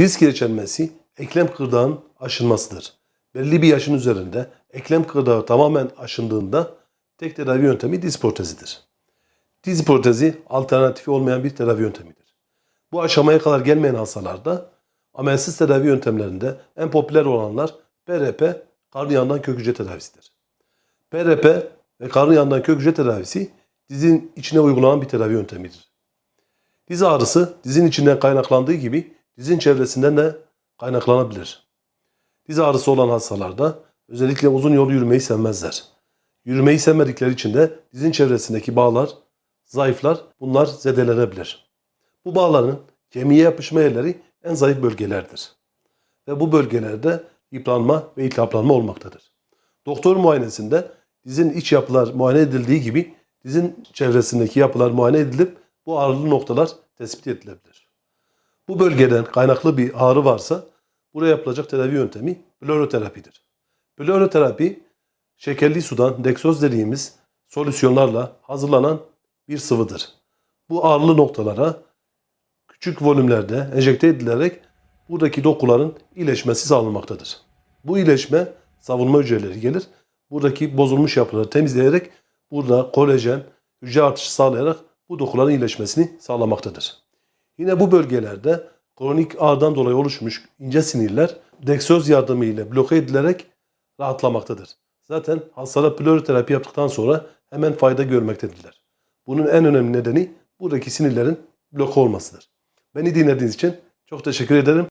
Disk geçirmesi eklem kırdağın aşınmasıdır. Belli bir yaşın üzerinde eklem kırdağı tamamen aşındığında tek tedavi yöntemi diz protezidir. Diz protezi alternatifi olmayan bir tedavi yöntemidir. Bu aşamaya kadar gelmeyen hastalarda ameliyatsız tedavi yöntemlerinde en popüler olanlar PRP, karın yandan kök hücre tedavisidir. PRP ve karın yandan kök hücre tedavisi dizin içine uygulanan bir tedavi yöntemidir. Diz ağrısı dizin içinden kaynaklandığı gibi dizin çevresinden de kaynaklanabilir. Diz ağrısı olan hastalarda özellikle uzun yol yürümeyi sevmezler. Yürümeyi sevmedikleri için de dizin çevresindeki bağlar zayıflar, bunlar zedelenebilir. Bu bağların kemiğe yapışma yerleri en zayıf bölgelerdir. Ve bu bölgelerde yıpranma ve iltihaplanma olmaktadır. Doktor muayenesinde dizin iç yapılar muayene edildiği gibi dizin çevresindeki yapılar muayene edilip bu ağrılı noktalar tespit edilebilir. Bu bölgeden kaynaklı bir ağrı varsa buraya yapılacak tedavi yöntemi plöroterapidir. Plöroterapi şekerli sudan deksoz dediğimiz solüsyonlarla hazırlanan bir sıvıdır. Bu ağrılı noktalara küçük volümlerde enjekte edilerek buradaki dokuların iyileşmesi sağlanmaktadır. Bu iyileşme savunma hücreleri gelir. Buradaki bozulmuş yapıları temizleyerek burada kolajen, hücre artışı sağlayarak bu dokuların iyileşmesini sağlamaktadır. Yine bu bölgelerde kronik ağrıdan dolayı oluşmuş ince sinirler deksöz yardımı ile bloke edilerek rahatlamaktadır. Zaten hastalar plöroterapi yaptıktan sonra hemen fayda görmektedirler. Bunun en önemli nedeni buradaki sinirlerin bloke olmasıdır. Beni dinlediğiniz için çok teşekkür ederim.